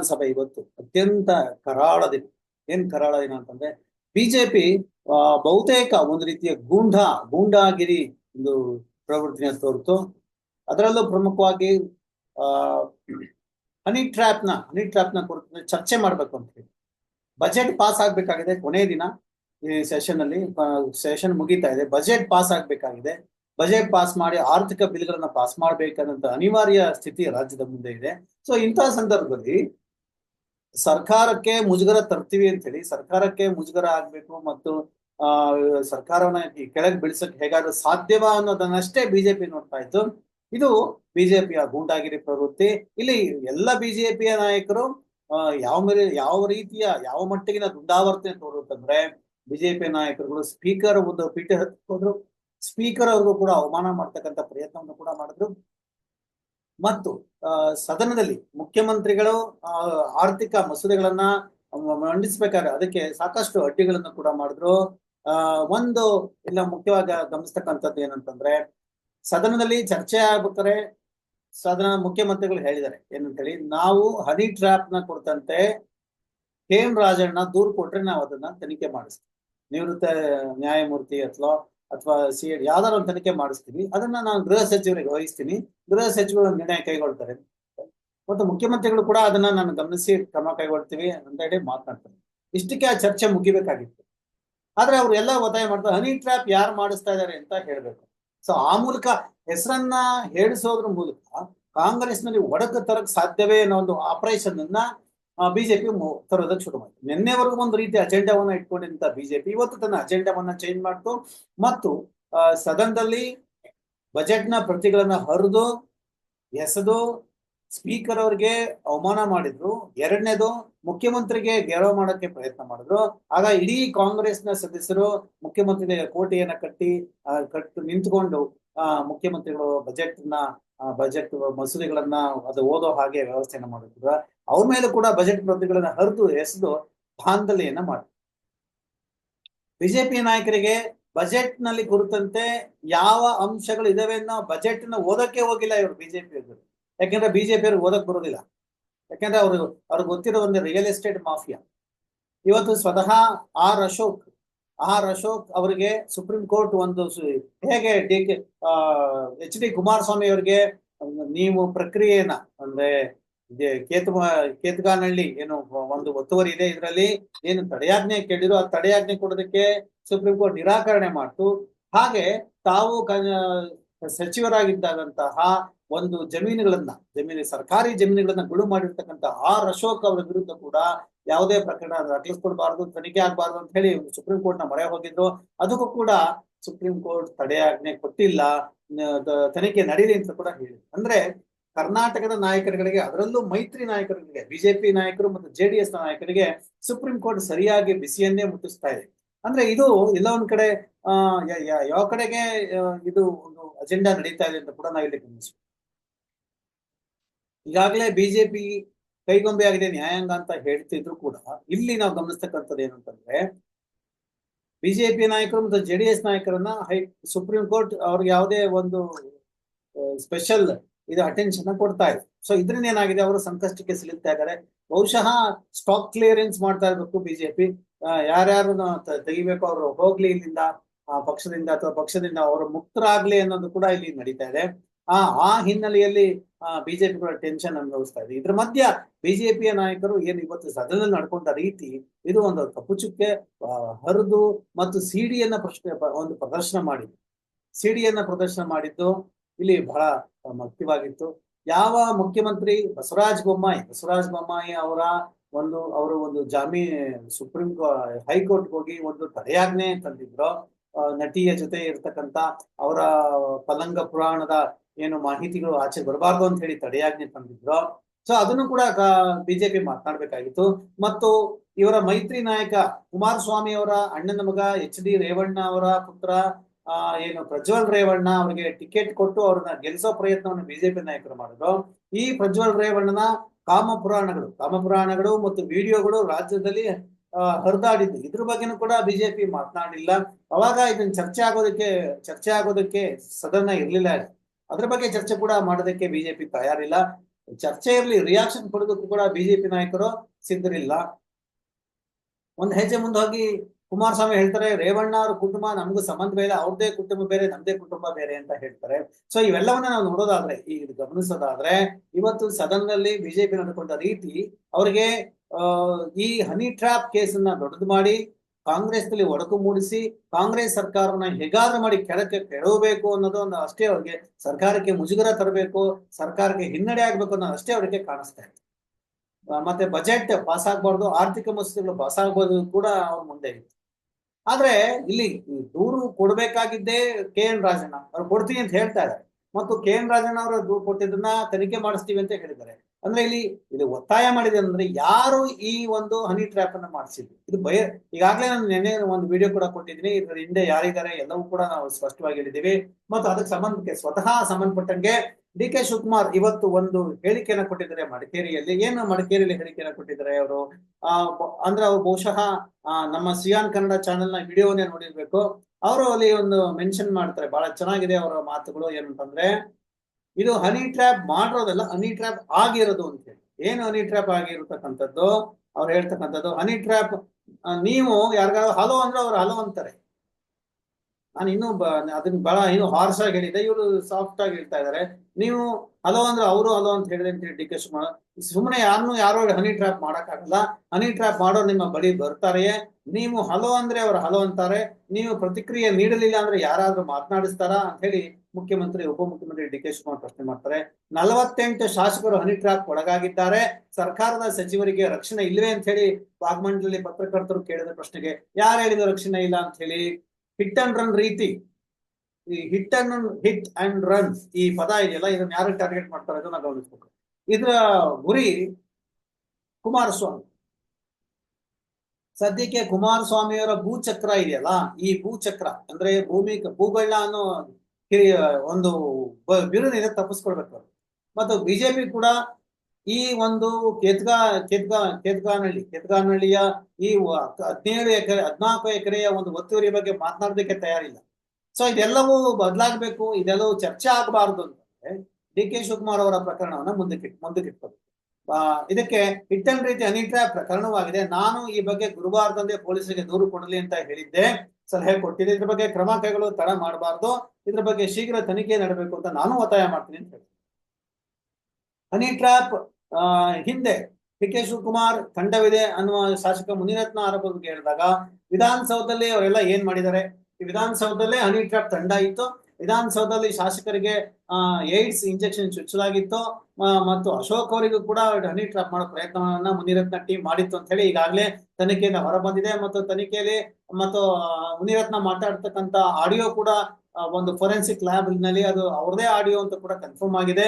ವಿಧಾನಸಭೆ ಇವತ್ತು. ಅತ್ಯಂತ ಕರಾಳ ದಿನ. ಏನ್ ಕರಾಳ ದಿನ ಅಂತಂದ್ರೆ, ಬಿಜೆಪಿ ಬಹುತೇಕ ಒಂದು ರೀತಿಯ ಗೂಂಡ, ಗೂಂಡಾಗಿರಿ ಒಂದು ಪ್ರವೃತ್ತಿನ ತೋರಿತು. ಅದರಲ್ಲೂ ಪ್ರಮುಖವಾಗಿ, ಆ ಹನಿ ಟ್ರ್ಯಾಪ್ನ ಹನಿ ಟ್ರ್ಯಾಪ್ನ ಕುರಿತು ಚರ್ಚೆ ಮಾಡ್ಬೇಕು ಅಂತ ಹೇಳಿ. ಬಜೆಟ್ ಪಾಸ್ ಆಗ್ಬೇಕಾಗಿದೆ ಕೊನೆ ದಿನ ಈ ಸೆಷನ್ ಅಲ್ಲಿ ಸೆಷನ್ ಮುಗಿತಾ ಇದೆ. ಬಜೆಟ್ ಪಾಸ್ ಆಗ್ಬೇಕಾಗಿದೆ. ಬಜೆಟ್ ಪಾಸ್ ಮಾಡಿ ಆರ್ಥಿಕ ಬಿಲ್ಗಳನ್ನ ಪಾಸ್ ಮಾಡ್ಬೇಕನ್ನಂತ ಅನಿವಾರ್ಯ ಸ್ಥಿತಿ ರಾಜ್ಯದ ಮುಂದೆ ಇದೆ. ಸೊ ಇಂತಹ ಸಂದರ್ಭದಲ್ಲಿ ಸರ್ಕಾರಕ್ಕೆ ಮುಜುಗರ ತರ್ತೀವಿ ಅಂತ ಹೇಳಿ ಸರ್ಕಾರಕ್ಕೆ ಮುಜುಗರ ಆಗ್ಬೇಕು ಮತ್ತು, ಆ, ಸರ್ಕಾರವನ್ನ ಕೆಳಗೆ ಬೆಳೆಸಕ್ ಹೇಗಾದ್ರೂ ಸಾಧ್ಯವಾ ಅನ್ನೋದನ್ನಷ್ಟೇ ಬಿಜೆಪಿ ನೋಡ್ತಾ ಇತ್ತು. ಇದು ಬಿಜೆಪಿಯ ಗೂಂಡಾಗಿರಿ ಪ್ರವೃತ್ತಿ. ಇಲ್ಲಿ ಎಲ್ಲ ಬಿಜೆಪಿಯ ನಾಯಕರು ಯಾವ ಮೇಲೆ, ಯಾವ ರೀತಿಯ, ಯಾವ ಮಟ್ಟಿಗಿನ ದುಂಡಾವರ್ತನೆ ತೋರುತ್ತಂದ್ರೆ, ಬಿಜೆಪಿ ನಾಯಕರುಗಳು ಸ್ಪೀಕರ್ ಒಂದು ಪೀಠ ಹೋದ್ರು ಸ್ಪೀಕರ್ ಅವ್ರಿಗೂ ಕೂಡ ಅವಮಾನ ಮಾಡ್ತಕ್ಕಂಥ ಪ್ರಯತ್ನವನ್ನು ಕೂಡ ಮಾಡಿದ್ರು. ಮತ್ತು ಸದನದಲ್ಲಿ ಮುಖ್ಯಮಂತ್ರಿಗಳು ಆರ್ಥಿಕ ಮಸೂದೆಗಳನ್ನ ಮಂಡಿಸ್ಬೇಕಾದ್ರೆ ಅದಕ್ಕೆ ಸಾಕಷ್ಟು ಅಡ್ಡಿಗಳನ್ನು ಕೂಡ ಮಾಡಿದ್ರು. ಒಂದು ಇಲ್ಲ ಮುಖ್ಯವಾಗಿ ಗಮನಿಸ್ತಕ್ಕಂಥದ್ದು ಏನಂತಂದ್ರೆ, ಸದನದಲ್ಲಿ ಚರ್ಚೆ ಆಗ್ಬೇಕಾದ್ರೆ ಸದನ ಮುಖ್ಯಮಂತ್ರಿಗಳು ಹೇಳಿದ್ದಾರೆ. ಏನಂತೇಳಿ, ನಾವು ಹನಿ ಟ್ರ್ಯಾಪ್ನ ಕುರಿತಂತೆ ಕೆ ಎಂ ರಾಜಣ್ಣ ದೂರು ಕೊಟ್ರೆ ನಾವು ಅದನ್ನ ತನಿಖೆ ಮಾಡಿಸ್ತೀವಿ. ನಿವೃತ್ತ ನ್ಯಾಯಮೂರ್ತಿ ಅಥವಾ ಅಥವಾ ಸಿ ಯಾವ್ದಾರು ಒಂದು ತನಿಖೆ ಮಾಡಿಸ್ತೀವಿ. ಅದನ್ನ ನಾನು ಗೃಹ ಸಚಿವರಿಗೆ ವಹಿಸ್ತೀನಿ. ಗೃಹ ಸಚಿವರು ನಿರ್ಣಯ ಕೈಗೊಳ್ತಾರೆ. ಮತ್ತು ಮುಖ್ಯಮಂತ್ರಿಗಳು ಕೂಡ ಅದನ್ನ ನಾನು ಗಮನಿಸಿ ಕ್ರಮ ಕೈಗೊಳ್ತೀವಿ ಅಂತ ಹೇಳಿ ಮಾತನಾಡ್ತಾರೆ. ಇಷ್ಟಕ್ಕೆ ಆ ಚರ್ಚೆ ಮುಗಿಬೇಕಾಗಿತ್ತು. ಆದ್ರೆ ಅವ್ರು ಎಲ್ಲ ಒತ್ತಾಯ ಮಾಡ್ತಾರೆ, ಹನಿ ಟ್ರ್ಯಾಪ್ ಯಾರು ಮಾಡಿಸ್ತಾ ಇದ್ದಾರೆ ಅಂತ ಹೇಳ್ಬೇಕು. ಸೊ ಆ ಮೂಲಕ ಹೆಸರನ್ನ ಹೇಳಿಸೋದ್ರ ಮೂಲಕ ಕಾಂಗ್ರೆಸ್ನಲ್ಲಿ ಒಡಕು ತರಕ್ ಸಾಧ್ಯವೇ ಅನ್ನೋ ಒಂದು ಆಪರೇಷನ್ ಅನ್ನ ಬಿಜೆಪಿ ತರೋದಕ್ಕೆ ಶುರು ಮಾಡಿತು ನಿನ್ನೆವರೆಗೂ ಒಂದು ರೀತಿ ಅಜೆಂಡಾವನ್ನ ಇಟ್ಕೊಂಡಿದ್ದ ಬಿಜೆಪಿ ಇವತ್ತು ತನ್ನ ಅಜೆಂಡಾವನ್ನ ಚೇಂಜ್ ಮಾಡ್ತು. ಮತ್ತು ಸದನದಲ್ಲಿ ಬಜೆಟ್ನ ಪ್ರತಿಗಳನ್ನ ಹರಿದು, ಎಸೆದು ಸ್ಪೀಕರ್ ಅವರಿಗೆ ಅವಮಾನ ಮಾಡಿದ್ರು. ಎರಡನೇದು, ಮುಖ್ಯಮಂತ್ರಿಗೆ ಗೆಲುವು ಮಾಡೋಕ್ಕೆ ಪ್ರಯತ್ನ ಮಾಡಿದ್ರು. ಆಗ ಇಡೀ ಕಾಂಗ್ರೆಸ್ನ ಸದಸ್ಯರು ಮುಖ್ಯಮಂತ್ರಿಗೆ ಕೋಟೆಯನ್ನ ಕಟ್ಟಿ ಕಟ್ಟು ನಿಂತ್ಕೊಂಡು ಮುಖ್ಯಮಂತ್ರಿಗಳು ಬಜೆಟ್ನ ಬಜೆಟ್ ಮಸೂದೆಗಳನ್ನ ಅದು ಓದೋ ಹಾಗೆ ವ್ಯವಸ್ಥೆಯನ್ನ ಮಾಡಿದ್ರು. ಅವ್ರ ಮೇಲೆ ಕೂಡ ಬಜೆಟ್ ಪ್ರತಿಗಳನ್ನ ಹರಿದು ಎಸೆದು ದಾಂಧಲೆಯನ್ನ ಮಾಡಿದ್ರು ಬಿಜೆಪಿ ನಾಯಕರಿಗೆ ಬಜೆಟ್ನಲ್ಲಿ ಕುರಿತಂತೆ ಯಾವ ಅಂಶಗಳು ಇದಾವೆ ಅನ್ನೋ ಬಜೆಟ್ನ ಓದಕ್ಕೆ ಹೋಗಿಲ್ಲ ಇವರು ಬಿಜೆಪಿ ಯಾಕೆಂದ್ರೆ ಬಿಜೆಪಿ ಅವ್ರಿಗೆ ಓದಕ್ ಬರೋದಿಲ್ಲ. ಯಾಕೆಂದ್ರೆ ಅವ್ರು ಅವ್ರಿಗೆ ಗೊತ್ತಿರೋ ಒಂದು ರಿಯಲ್ ಎಸ್ಟೇಟ್ ಮಾಫಿಯಾ. ಇವತ್ತು ಸ್ವತಃ ಆರ್ ಅಶೋಕ್ ಆರ್ ಅಶೋಕ್ ಅವರಿಗೆ ಸುಪ್ರೀಂ ಕೋರ್ಟ್ ಒಂದು ಹೇಗೆ D K H D Kumaraswamy ಅವರಿಗೆ ನೀವು ಪ್ರಕ್ರಿಯೆಯನ್ನ, ಅಂದ್ರೆ ಕೇತು, ಕೇತಗಾನಹಳ್ಳಿ ಏನು ಒಂದು ಒತ್ತುವರಿ ಇದೆ ಇದರಲ್ಲಿ, ಏನು ತಡೆಯಾಜ್ಞೆ ಕೇಳಿದ್ರು, ಆ ತಡೆಯಾಜ್ಞೆ ಕೊಡೋದಕ್ಕೆ ಸುಪ್ರೀಂ ಕೋರ್ಟ್ ನಿರಾಕರಣೆ ಮಾಡ್ತು. ಹಾಗೆ ತಾವು ಸಚಿವರಾಗಿದ್ದಾಗಂತಹ ಒಂದು ಜಮೀನುಗಳನ್ನ, ಜಮೀನು, ಸರ್ಕಾರಿ ಜಮೀನುಗಳನ್ನ ಗುಳು ಮಾಡಿರ್ತಕ್ಕಂಥ ಆರ್ ಅಶೋಕ್ ಅವರ ವಿರುದ್ಧ ಕೂಡ ಯಾವುದೇ ಪ್ರಕರಣ ದಾಖಲಿಸ್ಕೊಡ್ಬಾರ್ದು ತನಿಖೆ ಆಗ್ಬಾರ್ದು ಅಂತ ಹೇಳಿ ಸುಪ್ರೀಂ ಕೋರ್ಟ್ನ ಮೊರೆ ಹೋಗಿದ್ರು ಅದಕ್ಕೂ ಕೂಡ ಸುಪ್ರೀಂ ಕೋರ್ಟ್ ತಡೆಯಾಜ್ಞೆ ಕೊಟ್ಟಿಲ್ಲ. ತನಿಖೆ ನಡೀಲಿ ಅಂತ ಕೂಡ ಹೇಳಿದ್ರು. ಅಂದ್ರೆ ಕರ್ನಾಟಕದ ನಾಯಕರುಗಳಿಗೆ, ಅದರಲ್ಲೂ ಮೈತ್ರಿ ನಾಯಕರುಗಳಿಗೆ, ಬಿಜೆಪಿ ನಾಯಕರು ಮತ್ತು ಜೆಡಿಎಸ್ ನಾಯಕರಿಗೆ ಸುಪ್ರೀಂ ಕೋರ್ಟ್ ಸರಿಯಾಗಿ ಬಿಸಿಯನ್ನೇ ಮುಟ್ಟಿಸ್ತಾ ಇದೆ. ಅಂದ್ರೆ ಇದು ಎಲ್ಲ ಒಂದ್ ಕಡೆ, ಆ ಯಾವ ಕಡೆಗೆ ಇದು ಒಂದು ಅಜೆಂಡಾ ನಡೀತಾ ಇದೆ ಅಂತ ಕೂಡ ನಾವಿಲ್ಲಿ ಗಮನಿಸ್ತೀವಿ ಈಗಾಗಲೇ ಬಿಜೆಪಿ ಕೈಗೊಂಬೆ ಆಗಿದೆ, ನ್ಯಾಯಾಂಗ ಅಂತ ಹೇಳ್ತಿದ್ರು ಕೂಡ, ಇಲ್ಲಿ ನಾವು ಗಮನಿಸ್ತಕ್ಕಂಥದ್ದು ಏನಂತಂದ್ರೆ ಬಿಜೆಪಿ ನಾಯಕರು ಮತ್ತು ಜೆಡಿಎಸ್ ನಾಯಕರನ್ನ ಹೈ, ಸುಪ್ರೀಂ ಕೋರ್ಟ್ ಅವ್ರಿಗೆ ಯಾವುದೇ ಒಂದು ಸ್ಪೆಷಲ್ ಇದು ಅಟೆನ್ಷನ್ ಕೊಡ್ತಾ ಇದೆ ಸೊ ಇದ್ರಿಂದ ಏನಾಗಿದೆ, ಅವರು ಸಂಕಷ್ಟಕ್ಕೆ ಸಿಲುಕ್ತಾ ಇದ್ದಾರೆ. ಬಹುಶಃ ಸ್ಟಾಕ್ ಕ್ಲಿಯರೆನ್ಸ್ ಮಾಡ್ತಾ ಇರ್ಬೇಕು ಬಿಜೆಪಿ. ಯಾರ್ಯಾರು ತೆಗಿಬೇಕು, ಅವರು ಹೋಗ್ಲಿ ಇಲ್ಲಿಂದ ಪಕ್ಷದಿಂದ ಅಥವಾ ಪಕ್ಷದಿಂದ ಅವರು ಮುಕ್ತರಾಗ್ಲಿ ಅನ್ನೋದು ಕೂಡ ಇಲ್ಲಿ ನಡೀತಾ ಇದೆ. ಆ ಆ ಹಿನ್ನೆಲೆಯಲ್ಲಿ ಬಿಜೆಪಿ ಕೂಡ ಟೆನ್ಷನ್ ಅನುಭವಿಸ್ತಾ ಇದೆ. ಇದ್ರ ಮಧ್ಯ ಬಿಜೆಪಿಯ ನಾಯಕರು ಏನು ಇವತ್ತು ಸದನದಲ್ಲಿ ನಡ್ಕೊಂಡ ರೀತಿ ಇದು ಒಂದು ಕಪ್ಪು ಚುಕ್ಕೆ ಹರಿದು ಮತ್ತು ಸಿಡಿಯನ್ನ ಪ್ರಶ್ನೆ ಒಂದು ಪ್ರದರ್ಶನ ಮಾಡಿದ್ರು ಸಿಡಿಯನ್ನ ಪ್ರದರ್ಶನ ಮಾಡಿದ್ದು ಇಲ್ಲಿ ಬಹಳ ಮುಖ್ಯವಾಗಿತ್ತು. ಯಾವ ಮುಖ್ಯಮಂತ್ರಿ? ಬಸವರಾಜ ಬೊಮ್ಮಾಯಿ. ಬಸವರಾಜ ಬೊಮ್ಮಾಯಿ ಅವರ ಒಂದು, ಅವರು ಒಂದು ಜಾಮೀನ್ ಸುಪ್ರೀಂ ಹೈಕೋರ್ಟ್ ಹೋಗಿ ಒಂದು ತಡೆಯಾಜ್ಞೆ ತಂದಿದ್ರು. ನಟಿಯ ಜೊತೆ ಇರ್ತಕ್ಕಂತ ಅವರ ಪಲಂಗ ಪುರಾಣದ ಏನು ಮಾಹಿತಿಗಳು ಆಚೆ ಬರಬಾರ್ದು ಅಂತ ಹೇಳಿ ತಡೆಯಾಜ್ಞೆ ತಂದಿದ್ರು. ಸೊ ಅದನ್ನು ಕೂಡ ಬಿಜೆಪಿ ಮಾತನಾಡಬೇಕಾಗಿತ್ತು. ಮತ್ತು ಇವರ ಮೈತ್ರಿ ನಾಯಕ ಕುಮಾರಸ್ವಾಮಿ ಅವರ, ಅಣ್ಣನ ಮಗ ಎಚ್ ಡಿ ರೇವಣ್ಣ ಅವರ ಪುತ್ರ ಏನು ಪ್ರಜ್ವಲ್ ರೇವಣ್ಣ ಅವರಿಗೆ ಟಿಕೆಟ್ ಕೊಟ್ಟು ಅವ್ರನ್ನ ಗೆಲ್ಲಿಸೋ ಪ್ರಯತ್ನವನ್ನು ಬಿಜೆಪಿ ನಾಯಕರು ಮಾಡಿದ್ರು. ಈ ಪ್ರಜ್ವಲ್ ರೇವಣ್ಣನ ಕಾಮಪುರಾಣಗಳು ಕಾಮಪುರಾಣಗಳು ಕಾಮ ಪುರಾಣಗಳು ಮತ್ತು ವಿಡಿಯೋಗಳು ರಾಜ್ಯದಲ್ಲಿ ಹರಿದಾಡಿದ್ದು. ಇದ್ರ ಬಗ್ಗೆನೂ ಕೂಡ ಬಿಜೆಪಿ ಮಾತನಾಡಿಲ್ಲ. ಅವಾಗ ಇದನ್ನ ಚರ್ಚೆ ಆಗೋದಕ್ಕೆ ಚರ್ಚೆ ಆಗೋದಕ್ಕೆ ಸದನ ಇರ್ಲಿಲ್ಲ. ಅದ್ರ ಬಗ್ಗೆ ಚರ್ಚೆ ಕೂಡ ಮಾಡೋದಕ್ಕೆ ಬಿಜೆಪಿ ತಯಾರಿಲ್ಲ. ಚರ್ಚೆ ಇರಲಿ ರಿಯಾಕ್ಷನ್ ಕೊಡೋದಕ್ಕೂ ಕೂಡ ಬಿಜೆಪಿ ನಾಯಕರು ಸಿದ್ಧರಿಲ್ಲ. ಒಂದು ಹೆಜ್ಜೆ ಮುಂದೆ ಹೋಗಿ ಕುಮಾರಸ್ವಾಮಿ ಹೇಳ್ತಾರೆ, ರೇವಣ್ಣ ಅವ್ರ ಕುಟುಂಬ ನಮಗೂ ಸಂಬಂಧ ಬೇರೆ, ಅವ್ರದೇ ಕುಟುಂಬ ಬೇರೆ, ನಮ್ದೇ ಕುಟುಂಬ ಬೇರೆ ಅಂತ ಹೇಳ್ತಾರೆ. ಸೊ ಇವೆಲ್ಲವನ್ನ ನಾವು ನೋಡೋದಾದ್ರೆ, ಈ ಗಮನಿಸೋದಾದ್ರೆ, ಇವತ್ತು ಸದನದಲ್ಲಿ ಬಿಜೆಪಿ ನಡೆಕೊಂಡ ರೀತಿ, ಅವರಿಗೆ ಈ ಹನಿ ಟ್ರ್ಯಾಪ್ ಕೇಸನ್ನ ದೊಡ್ಡದು ಮಾಡಿ ಕಾಂಗ್ರೆಸ್ನಲ್ಲಿ ಒಡಕು ಮೂಡಿಸಿ ಕಾಂಗ್ರೆಸ್ ಸರ್ಕಾರವನ್ನ ಹೇಗಾದ್ರೂ ಮಾಡಿ ಕೆಳಕ್ಕೆ ಕೆಡವಬೇಕು ಅನ್ನೋದು ಒಂದು ಅಷ್ಟೇ ಅವ್ರಿಗೆ ಸರ್ಕಾರಕ್ಕೆ ಮುಜುಗರ ತರಬೇಕು, ಸರ್ಕಾರಕ್ಕೆ ಹಿನ್ನಡೆ ಆಗ್ಬೇಕು ಅನ್ನೋದು ಅಷ್ಟೇ ಅವರಿಗೆ ಕಾಣಿಸ್ತಾ ಇದೆ ಮತ್ತೆ ಬಜೆಟ್ ಪಾಸ್ ಆಗ್ಬಾರ್ದು, ಆರ್ಥಿಕ ಮಸೂದೆಗಳು ಪಾಸ್ ಆಗ್ಬೋದು ಕೂಡ ಅವ್ರ ಮುಂದೆ ಇತ್ತು. ಆದ್ರೆ ಇಲ್ಲಿ ದೂರು ಕೊಡ್ಬೇಕಾಗಿದ್ದೇ ಕೆ ಎನ್ ರಾಜಣ್ಣ. ಅವ್ರು ಕೊಡ್ತೀನಿ ಅಂತ ಹೇಳ್ತಾ ಇದ್ದಾರೆ. ಮತ್ತು ಕೆ ಎನ್ ರಾಜಣ್ಣ ಅವರು ದೂರು ಕೊಟ್ಟಿದ್ದನ್ನ ತನಿಖೆ ಮಾಡಿಸ್ತೀವಿ ಅಂತ ಹೇಳಿದ್ದಾರೆ. ಅಂದ್ರೆ ಇಲ್ಲಿ ಇದು ಒತ್ತಾಯ ಮಾಡಿದೆ ಅಂದ್ರೆ ಯಾರು ಈ ಒಂದು ಹನಿ ಟ್ರ್ಯಾಪ್ ಅನ್ನ ಮಾಡಿಸಿದ್ರು. ಇದು ಭಯ ಈಗಾಗಲೇ ನಾನು ನಿನ್ನೆ ಒಂದು ವಿಡಿಯೋ ಕೂಡ ಕೊಟ್ಟಿದ್ದೀನಿ. ಇದ್ರ ಹಿಂದೆ ಯಾರಿದ್ದಾರೆ ಎಲ್ಲವೂ ಕೂಡ ನಾವು ಸ್ಪಷ್ಟವಾಗಿ ಹೇಳಿದ್ದೀವಿ. ಮತ್ತು ಅದಕ್ಕೆ ಸಂಬಂಧಕ್ಕೆ ಸ್ವತಃ ಸಂಬಂಧಪಟ್ಟಂಗೆ ಡಿ ಕೆ ಶಿವಕುಮಾರ್ ಇವತ್ತು ಒಂದು ಹೇಳಿಕೆಯನ್ನ ಕೊಟ್ಟಿದ್ದಾರೆ ಮಡಿಕೇರಿಯಲ್ಲಿ. ಏನು ಮಡಿಕೇರಿಯಲ್ಲಿ ಹೇಳಿಕೆಯನ್ನ ಕೊಟ್ಟಿದ್ದಾರೆ ಅವರು? ಆ ಅಂದ್ರೆ ಅವ್ರು ಬಹುಶಃ ನಮ್ಮ ಸಿಯಾನ್ ಕನ್ನಡ ಚಾನೆಲ್ನ ವಿಡಿಯೋನೇ ನೋಡಿರ್ಬೇಕು. ಅವರು ಅಲ್ಲಿ ಒಂದು ಮೆನ್ಷನ್ ಮಾಡ್ತಾರೆ. ಬಹಳ ಚೆನ್ನಾಗಿದೆ ಅವರ ಮಾತುಗಳು ಏನಂತಂದ್ರೆ ಇದು ಹನಿ ಟ್ರ್ಯಾಪ್ ಮಾಡಿರೋದಲ್ಲ ಹನಿ ಟ್ರ್ಯಾಪ್ ಆಗಿರೋದು ಅಂತ ಹೇಳಿ. ಏನು ಹನಿ ಟ್ರ್ಯಾಪ್ ಆಗಿರತಕ್ಕಂಥದ್ದು? ಅವ್ರು ಹೇಳ್ತಕ್ಕಂಥದ್ದು ಹನಿ ಟ್ರ್ಯಾಪ್ ನೀವು ಯಾರಿಗಾದ್ರು ಹಲೋ ಅಂದ್ರೆ ಅವ್ರು ಹಲೋ ಅಂತಾರೆ. ನಾನು ಇನ್ನೂ ಅದನ್ನ ಬಹಳ ಇನ್ನು ಹಾರ್ಸ್ ಆಗಿ ಹೇಳಿದ್ದೆ. ಇವರು ಸಾಫ್ಟ್ ಆಗಿ ಹೇಳ್ತಾ ಇದಾರೆ. ನೀವು ಹಲೋ ಅಂದ್ರೆ ಅವರು ಹಲೋ ಅಂತ ಹೇಳಿದೆ ಅಂತ ಹೇಳಿ ಡಿ ಕೆ ಸುಮ್ಮನೆ ಯಾರನ್ನೂ ಯಾರೋ ಹನಿ ಟ್ರ್ಯಾಪ್ ಮಾಡಕ್ಕಾಗಲ್ಲ. ಹನಿ ಟ್ರ್ಯಾಪ್ ಮಾಡೋರು ನಿಮ್ಮ ಬಳಿ ಬರ್ತಾರೆಯೇ ನೀವು ಹಲೋ ಅಂದ್ರೆ ಅವ್ರು ಹಲೋ ಅಂತಾರೆ. ನೀವು ಪ್ರತಿಕ್ರಿಯೆ ನೀಡಲಿಲ್ಲ ಅಂದ್ರೆ ಯಾರಾದ್ರೂ ಮಾತನಾಡಿಸ್ತಾರಾ ಅಂತ ಹೇಳಿ ಮುಖ್ಯಮಂತ್ರಿ, ಉಪಮುಖ್ಯಮಂತ್ರಿ ಡಿ ಕೆ ಶಿವಕುಮಾರ್ ಪ್ರಶ್ನೆ ಮಾಡ್ತಾರೆ. ನಲವತ್ತೆಂಟು ಶಾಸಕರು ಹನಿ ಟ್ರ್ಯಾಪ್ ಒಳಗಾಗಿದ್ದಾರೆ. ಸರ್ಕಾರದ ಸಚಿವರಿಗೆ ರಕ್ಷಣೆ ಇಲ್ಲವೇ ಅಂತ ಹೇಳಿ ವಾಗ್ಮಂಡಲದಲ್ಲಿ ಪತ್ರಕರ್ತರು ಕೇಳಿದ ಪ್ರಶ್ನೆಗೆ, ಯಾರು ಹೇಳಿದ ರಕ್ಷಣೆ ಇಲ್ಲ ಅಂತ ಹೇಳಿ? ಹಿಟ್ ಅಂಡ್ ರನ್ ರೀತಿ. ಈ hit and hit and run ಈ ಪದ ಇದೆಯಲ್ಲ, ಇದನ್ನ ಯಾರು ಟಾರ್ಗೆಟ್ ಮಾಡ್ತಾರೆ ಅದನ್ನ ಗಮನಿಸ್ಬೇಕು. ಇದರ ಗುರಿ ಕುಮಾರಸ್ವಾಮಿ. ಸದ್ಯಕ್ಕೆ ಕುಮಾರಸ್ವಾಮಿಯವರ ಭೂಚಕ್ರ ಇದೆಯಲ್ಲ, ಈ ಭೂಚಕ್ರ, ಅಂದ್ರೆ ಭೂಮಿ ಭೂಗಳ್ಳ ಅನ್ನೋ ಒಂದು ಬ- ಬಿರುದಿನ ತಪ್ಪಿಸ್ಕೊಳ್ಬೇಕು ಅವರು. ಮತ್ತು ಬಿಜೆಪಿ ಕೂಡ ಈ ಒಂದು ಕೇತ್ಗಾ ಕೇತ್ಗಾ, ಕೇತ್ಗಾನಹಳ್ಳಿ, ಕೇತ್ಗಾನಹಳ್ಳಿಯ ಈ ಹದಿನೇಳು ಎಕರೆ, ಹದಿನಾಲ್ಕು ಎಕರೆಯ ಒಂದು ಒತ್ತುವರಿ ಬಗ್ಗೆ ಮಾತನಾಡೋದಕ್ಕೆ ತಯಾರಿಲ್ಲ. ಸೊ ಇದೆಲ್ಲವೂ ಬದಲಾಗಬೇಕು, ಇದೆಲ್ಲವೂ ಚರ್ಚೆ ಆಗಬಾರದು ಅಂತಂದ್ರೆ ಡಿ ಕೆ ಶಿವಕುಮಾರ್ ಅವರ ಪ್ರಕರಣವನ್ನ ಮುಂದಕ್ಕೆ ಮುಂದಕ್ಕಿಟ್ಕೋಬೇಕು ಇದಕ್ಕೆ ಇಟ್ಟನ್ ರೀತಿ ಹನಿ ಪ್ರಕರಣವಾಗಿದೆ. ನಾನು ಈ ಬಗ್ಗೆ ಗುರುವಾರದಂದೇ ಪೊಲೀಸರಿಗೆ ದೂರು ಕೊಡಲಿ ಅಂತ ಹೇಳಿದ್ದೆ. ಸಲಹೆ ಕೊಟ್ಟಿದ್ದೆ ಇದ್ರ ಬಗ್ಗೆ ಕ್ರಮ ಕೈಗಳು ತಡ ಮಾಡಬಾರ್ದು. ಇದ್ರ ಬಗ್ಗೆ ಶೀಘ್ರ ತನಿಖೆ ನಡಬೇಕು ಅಂತ ನಾನು ಒತ್ತಾಯ ಮಾಡ್ತೀನಿ ಅಂತ ಹೇಳಿ ಹನಿ ಟ್ರ್ಯಾಪ್ ಆ, ಹಿಂದೆ ಡಿ ಕೆ ಶಿವಕುಮಾರ್ ತಂಡವಿದೆ ಅನ್ನುವ ಶಾಸಕ ಮುನಿರತ್ನ ಆರೋಪದ ಬಗ್ಗೆ ಹೇಳಿದಾಗ ವಿಧಾನಸೌಧದಲ್ಲಿ ಅವರೆಲ್ಲ ಏನ್ ಮಾಡಿದ್ದಾರೆ? ವಿಧಾನಸೌಧದಲ್ಲೇ ಹನಿ ಟ್ರ್ಯಾಪ್ ತಂಡ ಇತ್ತು. ವಿಧಾನಸೌಧದಲ್ಲಿ ಶಾಸಕರಿಗೆ ಏಡ್ಸ್ ಇಂಜೆಕ್ಷನ್ ಚುಚ್ಚಲಾಗಿತ್ತು. ಮತ್ತು ಅಶೋಕ್ ಅವರಿಗೂ ಕೂಡ ಹನಿ ಟ್ರ್ಯಾಪ್ ಮಾಡೋ ಪ್ರಯತ್ನವನ್ನ ಮುನಿರತ್ನ ಟೀಮ್ ಮಾಡಿತ್ತು ಅಂತ ಹೇಳಿ ಈಗಾಗಲೇ ತನಿಖೆಯಿಂದ ಹೊರಬಂದಿದೆ. ಮತ್ತು ತನಿಖೆಯಲ್ಲಿ ಮತ್ತು ಮುನಿರತ್ನ ಮಾತಾಡ್ತಕ್ಕಂತ ಆಡಿಯೋ ಕೂಡ ಒಂದು ಫೊರೆನ್ಸಿಕ್ ಲ್ಯಾಬ್ನಲ್ಲಿ ಅದು ಅವ್ರದೇ ಆಡಿಯೋ ಅಂತ ಕೂಡ ಕನ್ಫರ್ಮ್ ಆಗಿದೆ.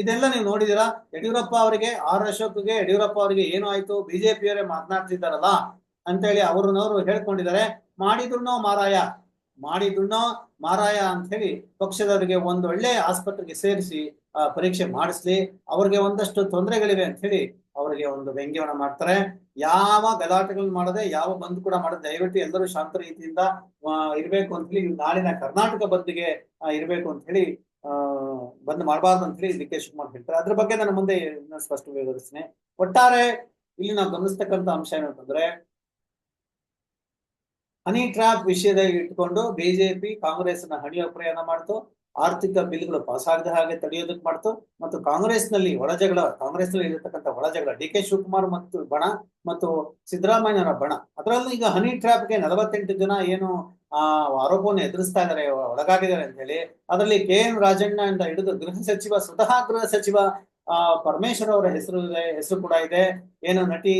ಇದೆಲ್ಲ ನೀವು ನೋಡಿದಿರಾ ಯಡಿಯೂರಪ್ಪ ಅವರಿಗೆ, ಆರ್ ಅಶೋಕ್ಗೆ, ಯಡಿಯೂರಪ್ಪ ಅವರಿಗೆ ಏನು ಆಯ್ತು? ಬಿಜೆಪಿಯವರೇ ಮಾತನಾಡ್ತಿದ್ದಾರಲ್ಲ ಅಂತ ಹೇಳಿ ಅವ್ರನ್ನವರು ಹೇಳ್ಕೊಂಡಿದ್ದಾರೆ. ಮಾಡಿದ್ರು ಮಾರಾಯ? ಮಾಡಿದ್ರು ಮಾರಾಯ ಅಂತ ಹೇಳಿ ಪಕ್ಷದವರಿಗೆ ಒಂದು ಒಳ್ಳೆ ಆಸ್ಪತ್ರೆಗೆ ಸೇರಿಸಿ ಪರೀಕ್ಷೆ ಮಾಡಿಸ್ಲಿ. ಅವ್ರಿಗೆ ಒಂದಷ್ಟು ತೊಂದರೆಗಳಿವೆ ಅಂತ ಹೇಳಿ ಅವರಿಗೆ ಒಂದು ವ್ಯಂಗ್ಯವನ್ನ ಮಾಡ್ತಾರೆ. ಯಾವ ಗಲಾಟೆಗಳನ್ನ ಮಾಡದೆ, ಯಾವ ಬಂದ್ ಕೂಡ ಮಾಡದೆ, ದಯವಿಟ್ಟು ಎಲ್ಲರೂ ಶಾಂತ ರೀತಿಯಿಂದ ಇರಬೇಕು ಅಂತ ಹೇಳಿ ನಾಳಿನ ಕರ್ನಾಟಕ ಬಂದ್ಗೆ ಇರಬೇಕು ಅಂತ ಹೇಳಿ ಬಂದ್ ಮಾಡಬಾರ್ದು ಅಂತ ಹೇಳಿ ಡಿ ಕೆ ಶಿವಕುಮಾರ್ ಹೇಳ್ತಾರೆ. ಅದ್ರ ಬಗ್ಗೆ ನಾನು ಮುಂದೆ ಸ್ಪಷ್ಟ ವಿವರಿಸ್ತೇನೆ. ಒಟ್ಟಾರೆ ಇಲ್ಲಿ ನಾವು ಗಮನಿಸ್ತಕ್ಕಂಥ ಅಂಶ ಏನಂತಂದ್ರೆ, ಹನಿ ಟ್ರಾಪ್ ವಿಷಯದಲ್ಲಿ ಇಟ್ಕೊಂಡು ಬಿಜೆಪಿ ಕಾಂಗ್ರೆಸ್ನ ಹಣಿಯೋ ಪ್ರಯಾಣ ಮಾಡ್ತು. ಆರ್ಥಿಕ ಬಿಲ್ಗಳು ಪಾಸ್ ಆಗದ ಹಾಗೆ ತಡೆಯೋದಕ್ಕೆ ಮಾಡ್ತು. ಮತ್ತು ಕಾಂಗ್ರೆಸ್ನಲ್ಲಿ ಒಳಜಗಳ ಕಾಂಗ್ರೆಸ್ನಲ್ಲಿ ಇರತಕ್ಕಂತ ಒಳಜಗಳ ಡಿ ಕೆ ಶಿವಕುಮಾರ್ ಮತ್ತು ಬಣ ಮತ್ತು ಸಿದ್ದರಾಮಯ್ಯನವರ ಬಣ. ಅದರಲ್ಲೂ ಈಗ ಹನಿ ಟ್ರ್ಯಾಪ್ಗೆ ನಲವತ್ತೆಂಟು ಜನ ಏನು, ಆ, ಆರೋಪವನ್ನು ಎದುರಿಸ್ತಾ ಇದ್ದಾರೆ ಒಳಗಾಗಿದ್ದಾರೆ ಅಂತ ಹೇಳಿ, ಅದರಲ್ಲಿ ಕೆ ಎನ್ ರಾಜಣ್ಣ ಅಂತ ಹಿಡಿದು ಗೃಹ ಸಚಿವ, ಸ್ವತಃ ಗೃಹ ಸಚಿವ ಆ, ಪರಮೇಶ್ವರ್ ಅವರ ಹೆಸರು ಇದೆ, ಹೆಸರು ಕೂಡ ಇದೆ. ಏನು ನಟಿ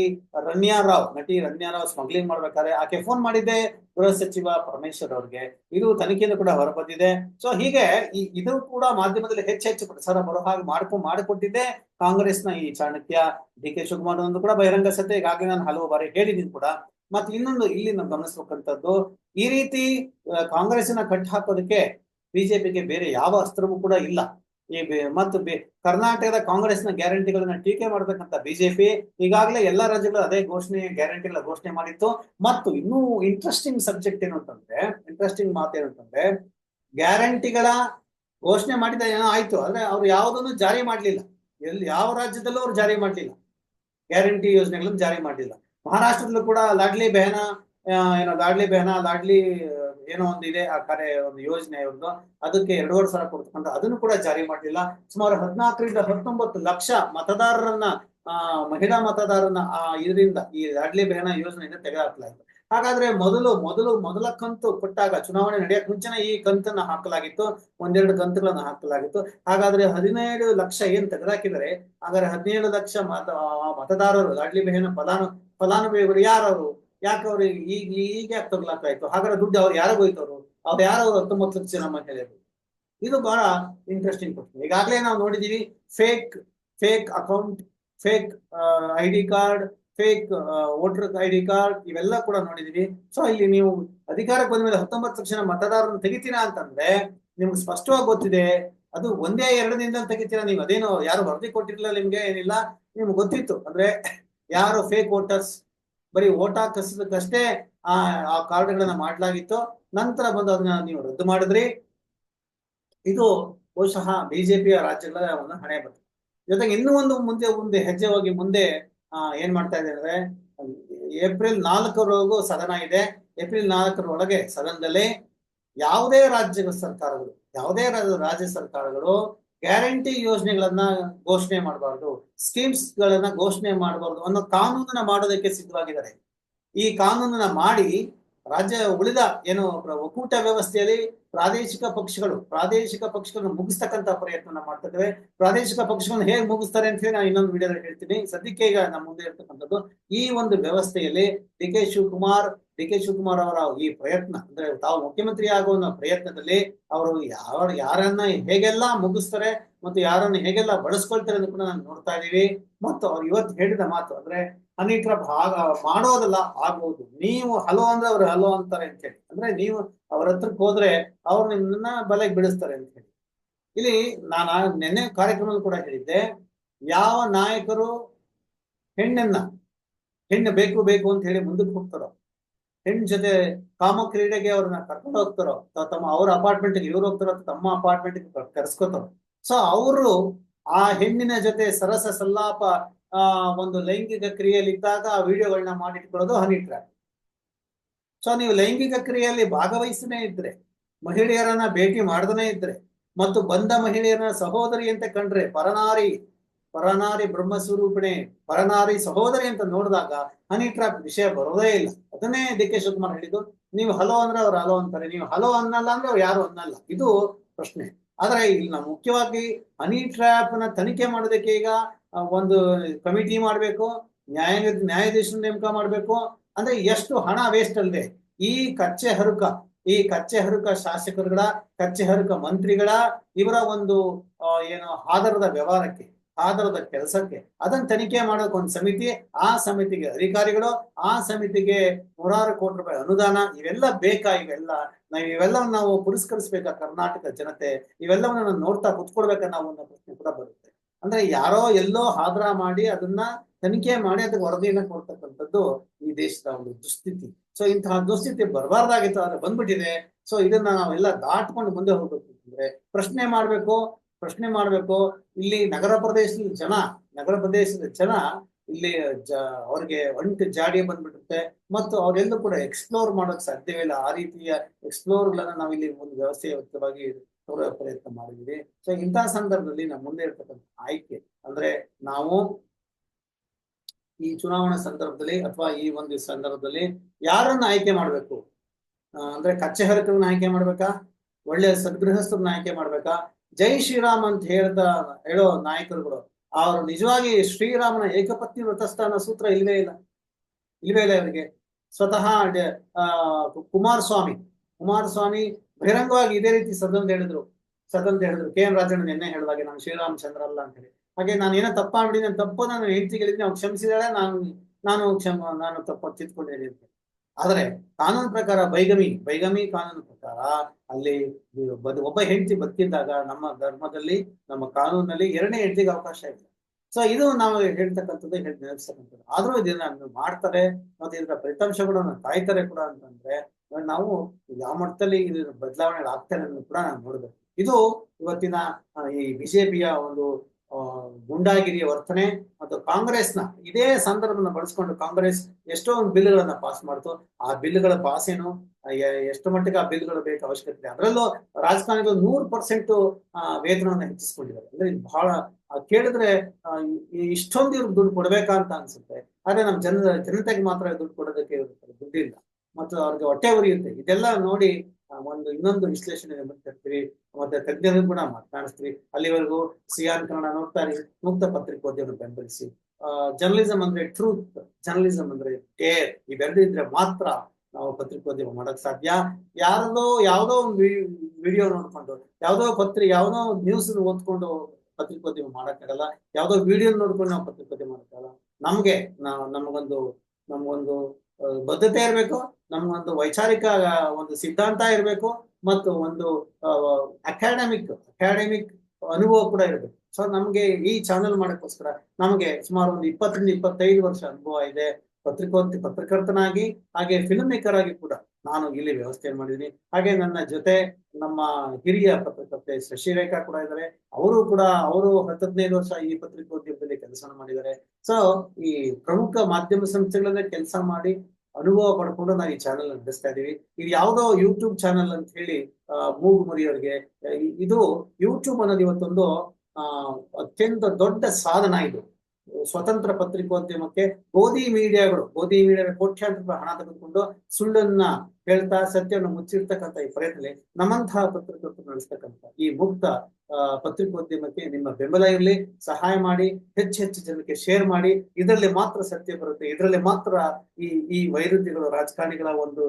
ರಣ್ಯಾ ರಾವ್, ನಟಿ ರಣ್ಯಾ ರಾವ್ ಸ್ಮಗ್ಲಿಂಗ್ ಮಾಡ್ಬೇಕಾದ್ರೆ ಆಕೆ ಫೋನ್ ಮಾಡಿದ್ದೆ ಗೃಹ ಸಚಿವ ಪರಮೇಶ್ವರ್ ಅವ್ರಿಗೆ. ಇದು ತನಿಖೆಯಿಂದ ಕೂಡ ಹೊರಬಂದಿದೆ. ಸೊ ಹೀಗೆ ಈ, ಇದು ಕೂಡ ಮಾಧ್ಯಮದಲ್ಲಿ ಹೆಚ್ಚು ಹೆಚ್ಚು ಪ್ರಸಾರ ಬರೋ ಹಾಗೆ ಮಾಡ್ಕೊಂಡು ಮಾಡಿಕೊಟ್ಟಿದ್ದೆ ಕಾಂಗ್ರೆಸ್ನ ಈ ಚಾಣಕ್ಯ ಡಿ ಕೆ ಶಿವಕುಮಾರ್ ಒಂದು ಕೂಡ ಬಹಿರಂಗ ಸತ್ಯ ಈಗಾಗಲೇ ನಾನು ಹಲವು ಬಾರಿ ಹೇಳಿದ್ದೀನಿ ಕೂಡ. ಮತ್ತೆ ಇನ್ನೊಂದು ಇಲ್ಲಿ ನಾವು ಗಮನಿಸಬೇಕಂತದ್ದು, ಈ ರೀತಿ ಕಾಂಗ್ರೆಸ್ನ ಕಟ್ ಹಾಕೋದಕ್ಕೆ ಬಿಜೆಪಿಗೆ ಬೇರೆ ಯಾವ ಅಸ್ತ್ರವೂ ಕೂಡ ಇಲ್ಲ. ಈ ಮತ್ತು ಬೆ- ಕರ್ನಾಟಕದ ಕಾಂಗ್ರೆಸ್ನ ಗ್ಯಾರಂಟಿಗಳನ್ನ ಟೀಕೆ ಮಾಡತಕ್ಕಂತ ಬಿಜೆಪಿ ಈಗಾಗಲೇ ಎಲ್ಲಾ ರಾಜ್ಯಗಳು ಅದೇ ಘೋಷಣೆ ಗ್ಯಾರಂಟಿಗಳ ಘೋಷಣೆ ಮಾಡಿತ್ತು. ಮತ್ತು ಇನ್ನೂ ಇಂಟ್ರೆಸ್ಟಿಂಗ್ ಸಬ್ಜೆಕ್ಟ್ ಏನು ಅಂತಂದ್ರೆ ಇಂಟ್ರೆಸ್ಟಿಂಗ್ ಮಾತು ಏನು ಅಂತಂದ್ರೆ, ಗ್ಯಾರಂಟಿಗಳ ಘೋಷಣೆ ಮಾಡಿದ ಏನೋ ಆಯ್ತು. ಅಂದ್ರೆ ಅವ್ರು ಯಾವುದನ್ನು ಜಾರಿ ಮಾಡ್ಲಿಲ್ಲ. ಎಲ್ಲಿ, ಯಾವ ರಾಜ್ಯದಲ್ಲೂ ಅವ್ರು ಜಾರಿ ಮಾಡ್ಲಿಲ್ಲ. ಗ್ಯಾರಂಟಿ ಯೋಜನೆಗಳನ್ನು ಜಾರಿ ಮಾಡಲಿಲ್ಲ. ಮಹಾರಾಷ್ಟ್ರದಲ್ಲೂ ಕೂಡ ಲಾಡ್ಲಿ ಬೆಹನ ಏನೋ ಲಾಡ್ಲಿ ಬೆಹನ, ಲಾಡ್ಲಿ ಏನೋ ಒಂದು ಇದೆ, ಆ ಕಾರ್ಯ ಒಂದು ಯೋಜನೆ ಇವ್ರದ್ದು ಅದಕ್ಕೆ ಎರಡೂವರೆ ಸಾವಿರ ಕೊಡ್ತಕ್ಕಂಥ ಅದನ್ನು ಕೂಡ ಜಾರಿ ಮಾಡಲಿಲ್ಲ. ಸುಮಾರು ಹದಿನಾಲ್ಕರಿಂದ ಹತ್ತೊಂಬತ್ತು ಲಕ್ಷ ಮತದಾರರನ್ನ ಮಹಿಳಾ ಮತದಾರರನ್ನ, ಆ, ಇದರಿಂದ ಈ ಲಾಡ್ಲಿ ಬೆಹನ ಯೋಜನೆಯಿಂದ ತೆಗೆದುಹಾಕಲಾಯಿತು ಹಾಗಾದ್ರೆ ಮೊದಲು ಮೊದಲು, ಮೊದಲ ಕಂತು ಕೊಟ್ಟಾಗ, ಚುನಾವಣೆ ನಡೆಯಕ್ ಮುಂಚೆನೆ ಈ ಕಂತನ್ನ ಹಾಕಲಾಗಿತ್ತು, ಒಂದೆರಡು ಕಂತುಗಳನ್ನ ಹಾಕಲಾಗಿತ್ತು. ಹಾಗಾದ್ರೆ ಹದಿನೇಳು ಲಕ್ಷ ಏನ್ ತೆಗೆದಾಕಿದರೆ ಹಾಗಾದ್ರೆ ಹದಿನೇಳು ಲಕ್ಷ ಮತ ಮತದಾರರು ಲಾಡ್ಲಿ ಬೆಹನ ಫಲಾನು, ಫಲಾನುಭವಿಗಳು ಯಾರವರು? ಯಾಕೆ ಅವ್ರು ಈಗ ಈಗ ಯಾಕೆ ತಗ್ಲಾಕಾಯ್ತು ಹಾಗಾದ್ರೆ ದುಡ್ಡು ಅವ್ರು ಯಾರಿಗೆ ಹೋಯ್ತವ್ರು? ಅವರು ಅವ್ರು ಯಾರು ಹತ್ತೊಂಬತ್ತು ಲಕ್ಷ ಜನ ಮಹಿಳೆಯರು ಇದು ಬಹಳ ಇಂಟ್ರೆಸ್ಟಿಂಗ್ ಕ್ವಶನ್ ಈಗಾಗಲೇ ನಾವು ನೋಡಿದೀವಿ fake fake account fake I D card fake voter I D card ಇವೆಲ್ಲ ಕೂಡ ನೋಡಿದೀವಿ. ಸೊ ಇಲ್ಲಿ ನೀವು ಅಧಿಕಾರಕ್ಕೆ ಬಂದ ಮೇಲೆ ಹತ್ತೊಂಬತ್ತು ಲಕ್ಷ ಮತದಾರರನ್ನು ತೆಗಿತೀರಾ ಅಂತಂದ್ರೆ, ನಿಮ್ಗೆ ಸ್ಪಷ್ಟವಾಗಿ ಗೊತ್ತಿದೆ, ಅದು ಒಂದೇ ಎರಡು ದಿನದಲ್ಲಿ ತೆಗಿತೀರಾ ನೀವು? ಅದೇನು ಯಾರು ವರದಿ ಕೊಟ್ಟಿರಲಿಲ್ಲ ನಿಮ್ಗೆ ಏನಿಲ್ಲ? ನಿಮ್ಗೆ ಗೊತ್ತಿತ್ತು. ಅಂದ್ರೆ ಯಾರು ಫೇಕ್ ವೋಟರ್ಸ್ ಬರೀ ಓಟ್ ಹಾಕಿಸೋದಕ್ಕಷ್ಟೇ ಆ ಆ ಕಾರ್ಡ್ಗಳನ್ನ ಮಾಡಲಾಗಿತ್ತು. ನಂತರ ಬಂದು ಅದನ್ನ ನೀವು ರದ್ದು ಮಾಡಿದ್ರಿ. ಇದು ಬಹುಶಃ ಬಿಜೆಪಿಯ ರಾಜ್ಯಗಳ ಒಂದು ಹಣೆ ಬರ್ತದೆ ಜೊತೆಗೆ ಇನ್ನೂ ಒಂದು ಮುಂದೆ ಮುಂದೆ ಹೆಜ್ಜೆ ಹೋಗಿ ಮುಂದೆ, ಆ, ಏನ್ ಮಾಡ್ತಾ ಇದೆ ಅಂದ್ರೆ, ಏಪ್ರಿಲ್ ನಾಲ್ಕರವರೆಗೂ ಸದನ ಇದೆ. ಏಪ್ರಿಲ್ ನಾಲ್ಕರ ಒಳಗೆ ಸದನದಲ್ಲಿ ಯಾವುದೇ ರಾಜ್ಯ ಸರ್ಕಾರಗಳು, ಯಾವುದೇ ರಾಜ್ಯ ಸರ್ಕಾರಗಳು ಗ್ಯಾರಂಟಿ ಯೋಜನೆಗಳನ್ನ ಘೋಷಣೆ ಮಾಡಬಾರ್ದು, ಸ್ಕೀಮ್ಸ್ ಗಳನ್ನ ಘೋಷಣೆ ಮಾಡಬಾರ್ದು ಅನ್ನೋ ಕಾನೂನನ್ನ ಮಾಡೋದಕ್ಕೆ ಸಿದ್ಧವಾಗಿದ್ದಾರೆ. ಈ ಕಾನೂನನ್ನ ಮಾಡಿ ರಾಜ್ಯ ಉಳಿದ ಏನು ಒಕ್ಕೂಟ ವ್ಯವಸ್ಥೆಯಲ್ಲಿ ಪ್ರಾದೇಶಿಕ ಪಕ್ಷಗಳು, ಪ್ರಾದೇಶಿಕ ಪಕ್ಷಗಳನ್ನು ಮುಗಿಸ್ತಕ್ಕಂತ ಪ್ರಯತ್ನ ಮಾಡ್ತಿದ್ದೇವೆ ಪ್ರಾದೇಶಿಕ ಪಕ್ಷಗಳನ್ನು ಹೇಗೆ ಮುಗಿಸ್ತಾರೆ ಅಂತ ಹೇಳಿ ನಾನು ಇನ್ನೊಂದು ವಿಡಿಯೋದಲ್ಲಿ ಹೇಳ್ತೀನಿ. ಸದ್ಯಕ್ಕೆ ಈಗ ನಮ್ಮ ಮುಂದೆ ಇರ್ತಕ್ಕಂಥದ್ದು ಈ ಒಂದು ವ್ಯವಸ್ಥೆಯಲ್ಲಿ D K Shivakumar D K Shivakumar ಅವರ ಈ ಪ್ರಯತ್ನ, ಅಂದ್ರೆ ತಾವು ಮುಖ್ಯಮಂತ್ರಿ ಆಗುವ ಪ್ರಯತ್ನದಲ್ಲಿ ಅವರು ಯಾವ, ಯಾರನ್ನ ಹೇಗೆಲ್ಲ ಮುಗಿಸ್ತಾರೆ ಮತ್ತು ಯಾರನ್ನ ಹೇಗೆಲ್ಲ ಬಳಸ್ಕೊಳ್ತಾರೆ ಅಂತ ಕೂಡ ನಾನು ನೋಡ್ತಾ ಇದೀವಿ ಮತ್ತು ಅವ್ರು ಇವತ್ತು ಹೇಳಿದ ಮಾತು, ಅಂದ್ರೆ ಹನಿ ಭಾಗ ಮಾಡೋದಲ್ಲ ಆಗ್ಬಹುದು ನೀವು ಹಲೋ ಅಂದ್ರೆ ಅವ್ರು ಹಲೋ ಅಂತಾರೆ ಅಂತ ಹೇಳಿ. ಅಂದ್ರೆ ನೀವು ಅವ್ರ ಹತ್ರಕ್ಕೆ ಹೋದ್ರೆ ಅವ್ರು ನಿಮ್ಮನ್ನ ಬಲೆಗೆ ಬಿಡಿಸ್ತಾರೆ ಅಂತ ಹೇಳಿ. ಇಲ್ಲಿ ನಾನು ನೆನ್ನೆ ಕಾರ್ಯಕ್ರಮದಲ್ಲಿ ಕೂಡ ಹೇಳಿದ್ದೆ, ಯಾವ ನಾಯಕರು ಹೆಣ್ಣನ್ನ, ಹೆಣ್ಣು ಬೇಕು ಬೇಕು ಅಂತ ಹೇಳಿ ಮುಂದಕ್ಕೆ ಹೋಗ್ತಾರೋ ಹೆಣ್ಣು ಜೊತೆ ಕಾಮ ಕ್ರೀಡೆಗೆ ಅವ್ರನ್ನ ಕರ್ಕೊಂಡು ಹೋಗ್ತಾರೋ ತಮ್ಮ ಅವ್ರ ಅಪಾರ್ಟ್ಮೆಂಟ್ಗೆ ಇವ್ರು ಹೋಗ್ತಾರೋ ತಮ್ಮ ಅಪಾರ್ಟ್ಮೆಂಟ್ಗೆ ಕರ್ಸ್ಕೋತಾರೋ. ಸೊ ಅವರು ಆ ಹೆಣ್ಣಿನ ಜೊತೆ ಸರಸ ಸಲ್ಲಾಪ, ಆ, ಒಂದು ಲೈಂಗಿಕ ಕ್ರಿಯೆಯಲ್ಲಿ ಇದ್ದಾಗ ಆ ವಿಡಿಯೋಗಳನ್ನ ಮಾಡಿಟ್ಕೊಳ್ಳೋದು ಹನಿ ಟ್ರ್ಯಾಪ್ ಸೊ ನೀವು ಲೈಂಗಿಕ ಕ್ರಿಯೆಯಲ್ಲಿ ಭಾಗವಹಿಸನೇ ಇದ್ರೆ, ಮಹಿಳೆಯರನ್ನ ಭೇಟಿ ಮಾಡದನೇ ಇದ್ರೆ, ಮತ್ತು ಬಂದ ಮಹಿಳೆಯರನ್ನ ಸಹೋದರಿ ಅಂತ ಕಂಡ್ರೆ, ಪರನಾರಿ ಪರನಾರಿ ಬ್ರಹ್ಮ ಸ್ವರೂಪಣೆ ಪರನಾರಿ ಸಹೋದರಿ ಅಂತ ನೋಡಿದಾಗ ಹನಿ ಟ್ರ್ಯಾಪ್ ವಿಷಯ ಬರೋದೇ ಇಲ್ಲ. ಅದನ್ನೇ ಡಿ ಕೆ ಶಿವಕುಮಾರ್ ಹೇಳಿದ್ದು, ನೀವು ಹಲೋ ಅಂದ್ರೆ ಅವ್ರು ಹಲೋ ಅಂತಾರೆ, ನೀವು ಹಲೋ ಅನ್ನಲ್ಲ ಅಂದ್ರೆ ಅವ್ರು ಯಾರು ಅನ್ನಲ್ಲ. ಇದು ಪ್ರಶ್ನೆ. ಆದ್ರೆ ಇಲ್ಲಿ ನಾವು ಮುಖ್ಯವಾಗಿ ಹನಿ ಟ್ರ್ಯಾಪ್ನ ತನಿಖೆ ಮಾಡೋದಕ್ಕೆ ಈಗ ಒಂದು ಕಮಿಟಿ ಮಾಡಬೇಕು, ನ್ಯಾಯ, ನ್ಯಾಯಾಧೀಶರ ನೇಮಕ ಮಾಡಬೇಕು, ಅಂದ್ರೆ ಎಷ್ಟು ಹಣ ವೇಸ್ಟ್ ಅಲ್ಲದೆ ಈ ಕಚ್ಚೆ ಹರುಕ, ಈ ಕಚ್ಚೆ ಹರುಕ ಶಾಸಕರುಗಳ, ಕಚ್ಚೆ ಹರುಕ ಮಂತ್ರಿಗಳ ಇವರ ಒಂದು ಏನು ಆಧಾರದ ವ್ಯವಹಾರಕ್ಕೆ ಆಧಾರದ ಕೆಲಸಕ್ಕೆ. ಅದನ್ನ ತನಿಖೆ ಮಾಡೋಕೆ ಒಂದು ಸಮಿತಿ, ಆ ಸಮಿತಿಗೆ ಅಧಿಕಾರಿಗಳು, ಆ ಸಮಿತಿಗೆ ನೂರಾರು ಕೋಟಿ ರೂಪಾಯಿ ಅನುದಾನ, ಇವೆಲ್ಲ ಬೇಕಾ ಇವೆಲ್ಲ? ನಾವು ಇವೆಲ್ಲವನ್ನ ನಾವು ಪುರಸ್ಕರಿಸಬೇಕಾ ಕರ್ನಾಟಕ ಜನತೆ? ಇವೆಲ್ಲವನ್ನ ನಾವು ನೋಡ್ತಾ ಕುತ್ಕೊಳ್ಬೇಕಾ ನಾವು ಅನ್ನೋ ಪ್ರಶ್ನೆ ಕೂಡ ಬರುತ್ತೆ. ಅಂದ್ರೆ ಯಾರೋ ಎಲ್ಲೋ ಹಾದ್ರ ಮಾಡಿ ಅದನ್ನ ತನಿಖೆ ಮಾಡಿ ಅದಕ್ಕೆ ವರದಿಯನ್ನ ಕೊಡ್ತಕ್ಕಂಥದ್ದು ಈ ದೇಶದ ಒಂದು ದುಸ್ಥಿತಿ. ಸೊ ಇಂತಹ ದುಸ್ಥಿತಿ ಬರಬಾರ್ದಾಗಿತ್ತು, ಆದ್ರೆ ಬಂದ್ಬಿಟ್ಟಿದೆ. ಸೊ ಇದನ್ನ ನಾವೆಲ್ಲ ದಾಟ್ಕೊಂಡು ಮುಂದೆ ಹೋಗ್ಬೇಕು ಅಂದ್ರೆ ಪ್ರಶ್ನೆ ಮಾಡ್ಬೇಕು ಪ್ರಶ್ನೆ ಮಾಡ್ಬೇಕು. ಇಲ್ಲಿ ನಗರ ಪ್ರದೇಶದ ಜನ, ನಗರ ಪ್ರದೇಶದ ಜನ ಇಲ್ಲಿ ಅವ್ರಿಗೆ ಒಂಟು ಜಾಡಿ ಬಂದ್ಬಿಡುತ್ತೆ. ಮತ್ತು ಅವರೆಲ್ಲೂ ಕೂಡ ಎಕ್ಸ್ಪ್ಲೋರ್ ಮಾಡೋಕ್ ಸಾಧ್ಯವಿಲ್ಲ. ಆ ರೀತಿಯ ಎಕ್ಸ್ಪ್ಲೋರ್ ಗಳನ್ನ ನಾವು ಇಲ್ಲಿ ಒಂದು ವ್ಯವಸ್ಥೆಯುತವಾಗಿ ತೋರೋ ಪ್ರಯತ್ನ ಮಾಡಿದ್ದೀವಿ ಸೊ ಇಂತಹ ಸಂದರ್ಭದಲ್ಲಿ ನಮ್ಮ ಮುಂದೆ ಇರ್ತಕ್ಕಂಥ ಆಯ್ಕೆ ಅಂದ್ರೆ ನಾವು ಈ ಚುನಾವಣಾ ಸಂದರ್ಭದಲ್ಲಿ ಅಥವಾ ಈ ಒಂದು ಸಂದರ್ಭದಲ್ಲಿ ಯಾರನ್ನ ಆಯ್ಕೆ ಮಾಡ್ಬೇಕು? ಅಂದ್ರೆ ಕಚ್ಚೆ ಹರಕರನ್ನ ಆಯ್ಕೆ ಮಾಡ್ಬೇಕಾ? ಒಳ್ಳೆ ಸದ್ಗೃಹಸ್ಥರನ್ನ ಆಯ್ಕೆ ಮಾಡ್ಬೇಕಾ? ಜೈ ಶ್ರೀರಾಮ್ ಅಂತ ಹೇಳ್ದ ಹೇಳೋ ನಾಯಕರುಗಳು ಅವರು ನಿಜವಾಗಿ ಶ್ರೀರಾಮನ ಏಕಪತ್ನಿ ವ್ರತಸ್ಥಾನ ಸೂತ್ರ ಇಲ್ವೇ ಇಲ್ಲ. ಇಲ್ವೇ ಇಲ್ಲ ಅವರಿಗೆ ಸ್ವತಃ ಕುಮಾರಸ್ವಾಮಿ. ಕುಮಾರಸ್ವಾಮಿ ಬಹಿರಂಗವಾಗಿ ಇದೇ ರೀತಿ ಸದನದ ಹೇಳಿದ್ರು. ಸದನದ ಹೇಳಿದ್ರು. ಕೆ ಎನ್ ರಾಜಣ್ಣ ನಿನ್ನೆ ಹೇಳಿದಾಗೆ ನಾನು ಶ್ರೀರಾಮಚಂದ್ರ ಅಲ್ಲ ಅಂತ ಹೇಳಿ. ಹಾಗೆ ನಾನು ಏನೋ ತಪ್ಪ ಮಾಡಿದ್ದೀನಿ ತಪ್ಪು ನಾನು ಹೆಂಡತಿಗೆ ಹೇಳಿದ್ದೀನಿ ಅವ್ನು ಕ್ಷಮಿಸಿದಾಳೆ ನಾನು ನಾನು ಕ್ಷಮ, ನಾನು ತಪ್ಪು ತಿದ್ಕೊಂಡಿದ್ದೀನಿ ಅಂತ. ಆದ್ರೆ ಕಾನೂನು ಪ್ರಕಾರ ಬೈಗಮಿ ಬೈಗಮಿ ಕಾನೂನು ಪ್ರಕಾರ ಅಲ್ಲಿ ಬದ್- ಒಬ್ಬ ಹೆಂಡತಿ ಬದುಕಿದ್ದಾಗ ನಮ್ಮ ಧರ್ಮದಲ್ಲಿ, ನಮ್ಮ ಕಾನೂನಲ್ಲಿ ಎರಡನೇ ಹೆಂಡತಿಗೆ ಅವಕಾಶ ಇದೆ. ಸೊ ಇದು ನಾವು ಹೇಳ್ತಕ್ಕಂಥದ್ದು, ಹೇಳಿ, ನೆನಪಿಸ್ತಕ್ಕಂಥದ್ದು. ಆದ್ರೂ ಇದನ್ನ ಮಾಡ್ತಾರೆ, ಮತ್ತೆ ಇದರ ಫಲಿತಾಂಶಗಳನ್ನು ಕಾಯ್ತಾರೆ ಕೂಡ ಅಂತಂದ್ರೆ, ನಾವು ಯಾವ ಮಟ್ಟದಲ್ಲಿ ಇದು ಬದಲಾವಣೆ ಆಗ್ತಾರೆ ಅನ್ನೋದು ಕೂಡ ನಾವು ನೋಡ್ಬೇಕು. ಇದು ಇವತ್ತಿನ ಈ ಬಿಜೆಪಿಯ ಒಂದು ಗುಂಡಾಗಿರಿಯ ವರ್ತನೆ ಮತ್ತು ಕಾಂಗ್ರೆಸ್ನ ಇದೇ ಸಂದರ್ಭನ ಬಳಸ್ಕೊಂಡು ಕಾಂಗ್ರೆಸ್ ಎಷ್ಟೋ ಒಂದು ಬಿಲ್ಗಳನ್ನ ಪಾಸ್ ಮಾಡ್ತು. ಆ ಬಿಲ್ಗಳ ಪಾಸ್ ಏನು ಎಷ್ಟು ಮಟ್ಟಿಗೆ ಆ ಬಿಲ್ಗಳು ಬೇಕು ಅವಶ್ಯಕತೆ ಇದೆ. ಅದರಲ್ಲೂ ರಾಜಕಾರಣಿಗಳು ನೂರು ಪರ್ಸೆಂಟ್ ವೇತನವನ್ನು ಹೆಚ್ಚಿಸ್ಕೊಂಡಿದ್ದಾರೆ. ಅಂದ್ರೆ ಇದು ಬಹಳ ಕೇಳಿದ್ರೆ ಇಷ್ಟೊಂದು ಇವ್ರಿಗೆ ದುಡ್ಡು ಕೊಡ್ಬೇಕಾ ಅಂತ ಅನ್ಸುತ್ತೆ. ಆದ್ರೆ ನಮ್ಮ ಜನ ಜನತೆಗೆ ಮಾತ್ರ ದುಡ್ಡು ಕೊಡೋದಕ್ಕೆ ದುಡ್ಡಿಲ್ಲ. ಮತ್ತು ಅವ್ರಿಗೆ ಹೊಟ್ಟೆ ಉರಿಯುತ್ತೆ. ಇದೆಲ್ಲ ನೋಡಿ ಒಂದು ಇನ್ನೊಂದು ವಿಶ್ಲೇಷಣೆ ಬರ್ತಿರ್ತೀರಿ ಮತ್ತೆ ತಜ್ಞರು ಕೂಡ ಮಾತನಾಡಿಸ್ತೀರಿ. ಅಲ್ಲಿವರೆಗೂ ಸಿಆರ್ ಕನ್ನಡ ನೋಡ್ತಾರೆ. ಮುಕ್ತ ಪತ್ರಿಕೋದ್ಯಮ ಬೆಂಬಲಿಸಿ. ಜರ್ನಲಿಸಂ ಅಂದ್ರೆ ಟ್ರೂತ್ ಜರ್ನಲಿಸಂ ಅಂದ್ರೆ ಟೇರ್ ಇವೆರಡು ಇದ್ರೆ ಮಾತ್ರ ನಾವು ಪತ್ರಿಕೋದ್ಯಮ ಮಾಡಕ್ ಸಾಧ್ಯ. ಯಾರದೋ ಯಾವ್ದೋ ಒಂದು ವಿಡಿಯೋ ನೋಡ್ಕೊಂಡು, ಯಾವ್ದೋ ಪತ್ರಿ, ಯಾವ್ದೋ ನ್ಯೂಸ್ ಓದ್ಕೊಂಡು ಪತ್ರಿಕೋದ್ಯಮ ಮಾಡಕ್ಕಾಗಲ್ಲ. ಯಾವ್ದೋ ವಿಡಿಯೋ ನೋಡ್ಕೊಂಡು ನಾವು ಪತ್ರಿಕೋದ್ಯಮ ಮಾಡಕ್ಕಾಗಲ್ಲ. ನಮ್ಗೆ ನಮಗೊಂದು ನಮಗೊಂದು ಬದ್ಧತೆ ಇರಬೇಕು ಒಂದು ವೈಚಾರಿಕ, ಒಂದು ಸಿದ್ಧಾಂತ ಇರಬೇಕು ಮತ್ತು ಒಂದು ಅಕಾಡೆಮಿಕ್ ಅಕಾಡೆಮಿಕ್ ಅನುಭವ ಕೂಡ ಇರಬೇಕು. ಸೊ ನಮ್ಗೆ ಈ ಚಾನೆಲ್ ಮಾಡಕ್ಕೋಸ್ಕರ ನಮಗೆ ಸುಮಾರು ಒಂದು ಇಪ್ಪತ್ತರಿಂದ ಇಪ್ಪತ್ತೈದು ವರ್ಷ ಅನುಭವ ಇದೆ. ಪತ್ರಿಕೋದ್ಯ ಪತ್ರಕರ್ತನಾಗಿ ಹಾಗೆ ಫಿಲ್ಮ್ ಮೇಕರ್ ಆಗಿ ಕೂಡ. ನಾನು ಇಲ್ಲಿ ವ್ಯವಸ್ಥೆ ಮಾಡಿದೀನಿ ಹಾಗೆ ನನ್ನ ಜೊತೆ ನಮ್ಮ ಹಿರಿಯ ಪತ್ರಕರ್ತೆ ಶಶಿರೇಖಾ ಕೂಡ ಇದ್ದಾರೆ. ಅವರು ಕೂಡ, ಅವರು ಹತ್ತದೈದು ವರ್ಷ ಈ ಪತ್ರಿಕೋದ್ಯಮದಲ್ಲಿ ಕೆಲಸ ಮಾಡಿದ್ದಾರೆ. ಸೊ ಈ ಪ್ರಮುಖ ಮಾಧ್ಯಮ ಸಂಸ್ಥೆಗಳನ್ನ ಕೆಲಸ ಮಾಡಿ ಅನುಭವ ಪಡ್ಕೊಂಡು ನಾವು ಈ ಚಾನೆಲ್ ನಡೆಸ್ತಾ ಇದೀವಿ ಇದು ಯಾವುದೋ ಯೂಟ್ಯೂಬ್ ಚಾನೆಲ್ ಅಂತ ಹೇಳಿ ಮೂಗು ಮುರಿಯೋರಿಗೆ ಇದು ಯೂಟ್ಯೂಬ್ ಅನ್ನೋದು ಇವತ್ತೊಂದು ಅತ್ಯಂತ ದೊಡ್ಡ ಸಾಧನ ಇದು. ಸ್ವತಂತ್ರ ಪತ್ರಿಕೋದ್ಯಮಕ್ಕೆ ಗೋಧಿ ಮೀಡಿಯಾಗಳು. ಗೋಧಿ ಮೀಡಿಯಾ ಕೋಟ್ಯಾಂತರ ರೂಪಾಯಿ ಹಣ ತೆಗೆದುಕೊಂಡು ಸುಳ್ಳನ್ನ ಹೇಳ್ತಾ, ಸತ್ಯವನ್ನು ಮುಚ್ಚಿರ್ತಕ್ಕಂಥ ಈ ಪ್ರಯತ್ನದಲ್ಲಿ ನಮ್ಮಂತಹ ಪತ್ರಕರ್ತರು ನಡೆಸ್ತಕ್ಕಂಥ ಈ ಮುಕ್ತ ಪತ್ರಿಕೋದ್ಯಮಕ್ಕೆ ನಿಮ್ಮ ಬೆಂಬಲ ಇರಲಿ, ಸಹಾಯ ಮಾಡಿ, ಹೆಚ್ಚು ಹೆಚ್ಚು ಜನಕ್ಕೆ ಶೇರ್ ಮಾಡಿ, ಇದರಲ್ಲಿ ಮಾತ್ರ ಸತ್ಯ ಬರುತ್ತೆ. ಇದರಲ್ಲಿ ಮಾತ್ರ ಈ ಈ ವೈರುಧ್ಯಗಳು, ರಾಜಕಾರಣಿಗಳ ಒಂದು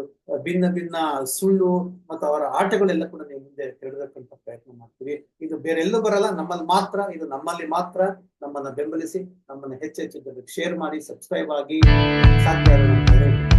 ಭಿನ್ನ ಭಿನ್ನ ಸುಳ್ಳು ಮತ್ತು ಅವರ ಆಟಗಳೆಲ್ಲ ಕೂಡ ನೀವು ಮುಂದೆ ತಿಳಿದಕ್ಕಂಥ ಪ್ರಯತ್ನ ಮಾಡ್ತೀವಿ ಇದು ಬೇರೆಲ್ಲೂ ಬರಲ್ಲ. ನಮ್ಮಲ್ಲಿ ಮಾತ್ರ, ಇದು ನಮ್ಮಲ್ಲಿ ಮಾತ್ರ ನಮ್ಮನ್ನ ಬೆಂಬಲಿಸಿ, ನಮ್ಮನ್ನ ಹೆಚ್ಚೆಚ್ಚು ಶೇರ್ ಮಾಡಿ ಸಬ್ಸ್ಕ್ರೈಬ್ ಆಗಿ ಸಾಧ್ಯ